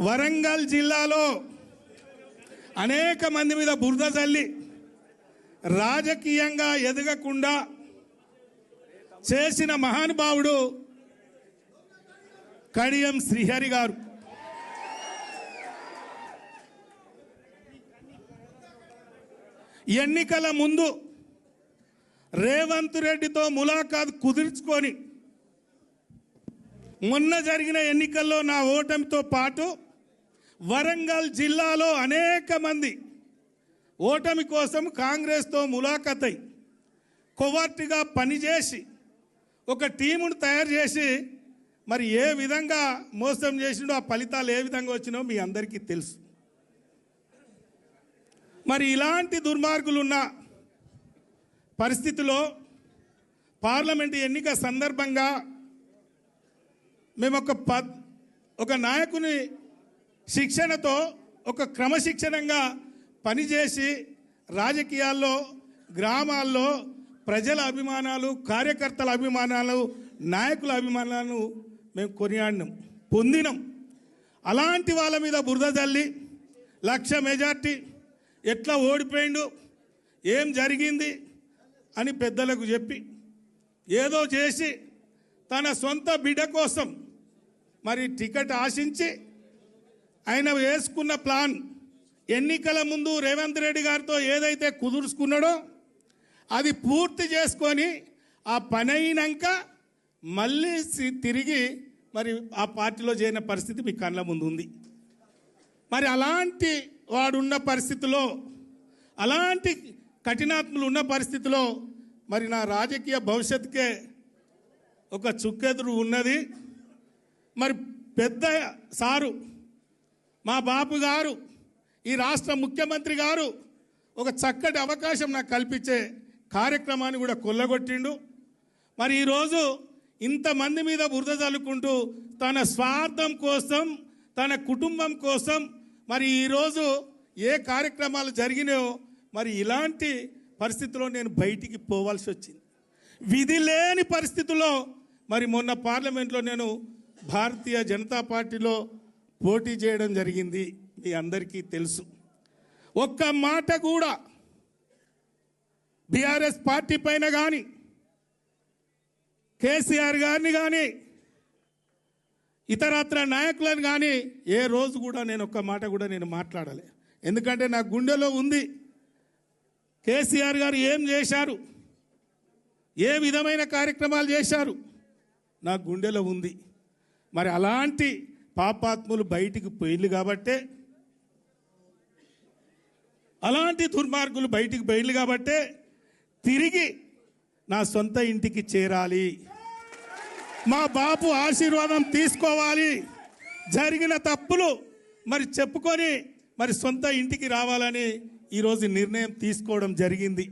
వరంగల్ జిల్లాలో అనేక మంది మీద బురద చల్లి రాజకీయంగా ఎదగకుండా చేసిన మహానుభావుడు కడియం శ్రీహరి గారు. ఎన్నికల ముందు రేవంత్ రెడ్డితో ములాఖాత్ కుదుర్చుకొని మొన్న జరిగిన ఎన్నికల్లో నా ఓటమితో పాటు వరంగల్ జిల్లాలో అనేక మంది ఓటమి కోసం కాంగ్రెస్తో ములాఖతై కొవార్టిగా పనిచేసి ఒక టీమును తయారు చేసి మరి ఏ విధంగా మోసం చేసిండో ఆ ఫలితాలు ఏ విధంగా వచ్చినో మీ అందరికీ తెలుసు. మరి ఇలాంటి దుర్మార్గులు ఉన్న పరిస్థితిలో పార్లమెంట్ ఎన్నిక సందర్భంగా మేము ఒక పద్ ఒక నాయకుని శిక్షణతో ఒక క్రమశిక్షణంగా పనిచేసి రాజకీయాల్లో గ్రామాల్లో ప్రజల అభిమానాలు కార్యకర్తల అభిమానాలు నాయకుల అభిమానాలను మేము కొనియాడినాం పొందినాం. అలాంటి వాళ్ళ మీద బురద తల్లి లక్ష మెజార్టీ ఎట్లా ఓడిపోయిండు ఏం జరిగింది అని పెద్దలకు చెప్పి ఏదో చేసి తన సొంత బిడ్డ కోసం మరి టికెట్ ఆశించి ఆయన వేసుకున్న ప్లాన్ ఎన్నికల ముందు రేవంత్ రెడ్డి గారితో ఏదైతే కుదుర్చుకున్నాడో అది పూర్తి చేసుకొని ఆ పని అయినాక మళ్ళీ తిరిగి మరి ఆ పార్టీలో చేరిన పరిస్థితి మీ కళ్ళ ముందు ఉంది. మరి అలాంటి వాడున్న పరిస్థితిలో అలాంటి కఠినాత్ములు ఉన్న పరిస్థితిలో మరి నా రాజకీయ భవిష్యత్తుకే ఒక చుక్కెదురు ఉన్నది. మరి పెద్ద సారు మా బాపు గారు ఈ రాష్ట్ర ముఖ్యమంత్రి గారు ఒక చక్కటి అవకాశం నాకు కల్పించే కార్యక్రమాన్ని కూడా కొల్లగొట్టిండు. మరి ఈరోజు ఇంతమంది మీద బురద చల్లుకుంటూ తన స్వార్థం కోసం తన కుటుంబం కోసం మరి ఈరోజు ఏ కార్యక్రమాలు జరిగినాయో మరి ఇలాంటి పరిస్థితిలో నేను బయటికి పోవాల్సి వచ్చింది. విధి లేని పరిస్థితుల్లో మరి మొన్న పార్లమెంట్లో నేను భారతీయ జనతా పార్టీలో పోటీ చేయడం జరిగింది మీ అందరికీ తెలుసు. ఒక్క మాట కూడా బీఆర్ఎస్ పార్టీ పైన కానీ కేసీఆర్ గారిని కానీ ఇతరత్ర నాయకులను కానీ ఏ రోజు కూడా నేను ఒక్క మాట కూడా నేను మాట్లాడలే. ఎందుకంటే నా గుండెలో ఉంది కేసీఆర్ గారు ఏం చేశారు ఏ విధమైన కార్యక్రమాలు చేశారు నా గుండెలో ఉంది. మరి అలాంటి పాపాత్ములు బయటికి పోయిళ్ళు కాబట్టే అలాంటి దుర్మార్గులు బయటికి బయలు కాబట్టే తిరిగి నా సొంత ఇంటికి చేరాలి. మా బాపు ఆశీర్వాదం తీసుకోవాలి. జరిగిన తప్పులు మరి చెప్పుకొని మరి సొంత ఇంటికి రావాలని ఈరోజు నిర్ణయం తీసుకోవడం జరిగింది.